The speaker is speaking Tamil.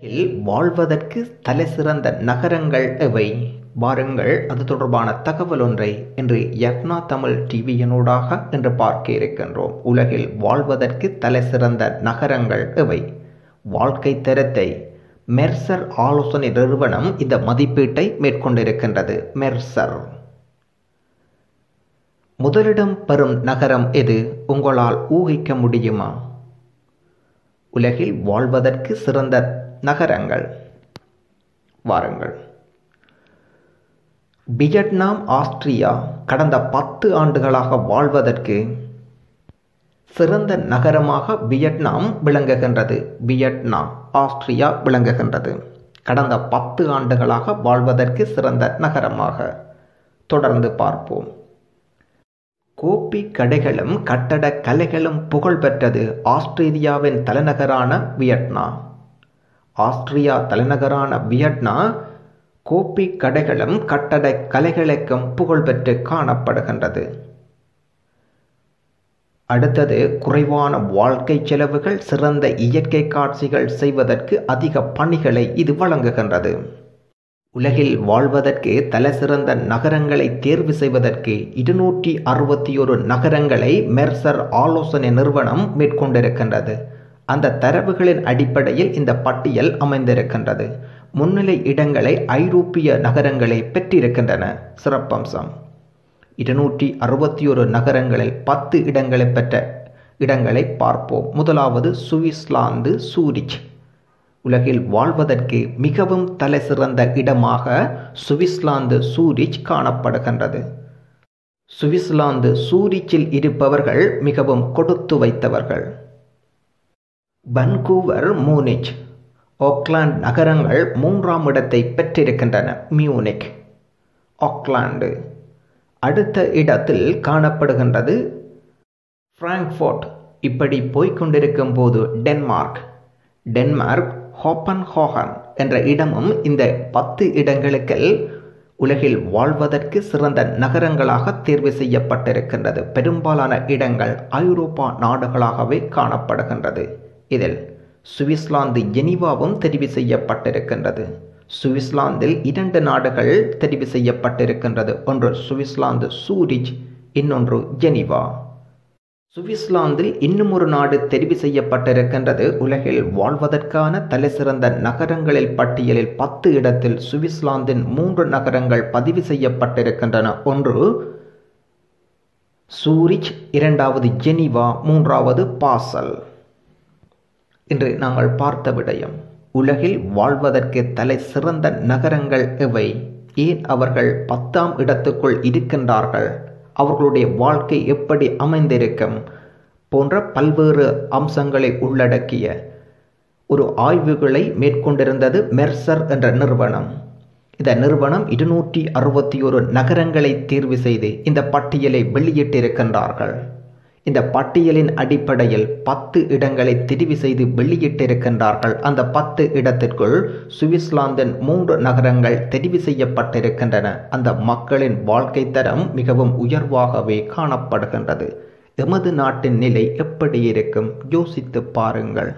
இல் வாழ்வதற்கு தலை சிறந்த நகரங்கள் எவை? வாருங்கள் அது தொடர்பான தகவல் ஒன்றை இன்று யக்னா தமிழ் டிவியினூடாக என்று பார்க்க இருக்கின்றோம். உலகில் வாழ்வதற்கு தலை சிறந்த நகரங்கள் எவை? வாழ்க்கை தரத்தை மெர்சர் ஆலோசனை நிறுவனம் இந்த மதிப்பீட்டை மேற்கொண்டிருக்கின்றது. மெர்சர். முதலிடம் பெறும் நகரம் எது? உங்களால் ஊகிக்க முடியுமா? உலகில் வாழ்வதற்கு சிறந்த நகரங்கள். வாருங்கள். வியட்நாம் ஆஸ்திரியா கடந்த பத்து ஆண்டுகளாக வாழ்வதற்கு சிறந்த நகரமாக வியட்நாம் விளங்குகின்றது. வியட்நாம் ஆஸ்திரியா விளங்குகின்றது. கடந்த பத்து ஆண்டுகளாக வாழ்வதற்கு சிறந்த நகரமாக. தொடர்ந்து பார்ப்போம். கோப்பி கடைகளும் கட்டட கலைகளும் புகழ்பெற்றது ஆஸ்திரேலியாவின் தலைநகரான வியட்நாம். ஆஸ்திரியா தலைநகரான வியட்னா கோப்பி கடைகளும் கட்டட கலைகளுக்கும் புகழ்பெற்று காணப்படுகின்றது. அடுத்தது குறைவான வாழ்க்கை செலவுகள் சிறந்த இயற்கை காட்சிகள் செய்வதற்கு அதிக பணிகளை இது வழங்குகின்றது. உலகில் வாழ்வதற்கு தலைசிறந்த நகரங்களை தேர்வு செய்வதற்கு இருநூற்றி அறுபத்தி ஒரு நகரங்களை மெர்சர் ஆலோசனை நிறுவனம் மேற்கொண்டிருக்கின்றது. அந்த தரவுகளின் அடிப்படையில் இந்த பட்டியல் அமைந்திருக்கின்றது. முன்னிலை இடங்களை ஐரோப்பிய நகரங்களை பெற்றிருக்கின்றன. சிறப்பம்சம். இருநூற்றி அறுபத்தி ஒரு நகரங்களில் பத்து இடங்களை பெற்ற இடங்களை பார்ப்போம். முதலாவது சுவிஸ்லாந்து சூரிச். உலகில் வாழ்வதற்கு மிகவும் தலை சிறந்த இடமாக சுவிஸ்லாந்து சூரிச் காணப்படுகின்றது. சுவிஸ்லாந்து சூரிச்சில் இருப்பவர்கள் மிகவும் கொடுத்து வைத்தவர்கள். வன்கூவர் மூனிச் ஆக்லாந்து நகரங்கள் மூன்றாம் இடத்தை பெற்றிருக்கின்றன மியூனிக் ஆக்லாண்டு அடுத்த இடத்தில் காணப்படுகின்றது ஃப்ராங்க்ஃபோர்ட் இப்படி போய்கொண்டிருக்கும் போது டென்மார்க் டென்மார்க் ஹோப்பன் ஹோகன் என்ற இடமும் இந்த பத்து இடங்களுக்கு உலகில் வாழ்வதற்கு சிறந்த நகரங்களாக தேர்வு செய்யப்பட்டிருக்கின்றது. பெரும்பாலான இடங்கள் ஐரோப்பா நாடுகளாகவே காணப்படுகின்றது. இதில் சுவிஸ்லாந்து ஜெனிவாவும் தெரிவு செய்யப்பட்டிருக்கின்றது. சுவிஸ்லாந்தில் இரண்டு நாடுகள் தெரிவு செய்யப்பட்டிருக்கின்றது. ஒன்று சுவிஸ்லாந்து சூரிச் இன்னொன்று ஜெனிவா. சுவிஸ்லாந்தில் இன்னும் ஒரு நாடு தெரிவு செய்யப்பட்டிருக்கின்றது. உலகில் வாழ்வதற்கான தலைசிறந்த நகரங்களில் பட்டியலில் பத்து இடத்தில் சுவிஸ்லாந்தின் மூன்று நகரங்கள் பதிவு செய்யப்பட்டிருக்கின்றன. ஒன்று சூரிச் இரண்டாவது ஜெனிவா மூன்றாவது பாசல். இன்று நாங்கள் பார்த்த விடயம் உலகில் வாழ்வதற்கு தலை சிறந்த நகரங்கள் எவை? ஏன் அவர்கள் பத்தாம் இடத்துக்குள் இருக்கின்றார்கள்? அவர்களுடைய வாழ்க்கை எப்படி அமைந்திருக்கும்? போன்ற பல்வேறு அம்சங்களை உள்ளடக்கிய ஒரு ஆய்வுகளை மேற்கொண்டிருந்தது மெர்சர் என்ற நிறுவனம். இந்த நிறுவனம் இருநூற்றி அறுபத்தி ஒரு நகரங்களை தேர்வு செய்து இந்த பட்டியலை வெளியிட்டிருக்கின்றார்கள். இந்த பட்டியலின் அடிப்படையில் பத்து இடங்களை தெரிவு செய்து வெளியிட்டிருக்கின்றார்கள். அந்த பத்து இடத்திற்குள் சுவிஸ்லாந்தின் மூன்று நகரங்கள் தெரிவு செய்யப்பட்டிருக்கின்றன. அந்த மக்களின் வாழ்க்கை தரம் மிகவும் உயர்வாகவே காணப்படுகின்றது. எமது நாட்டின் நிலை எப்படி இருக்கும்? யோசித்து பாருங்கள்.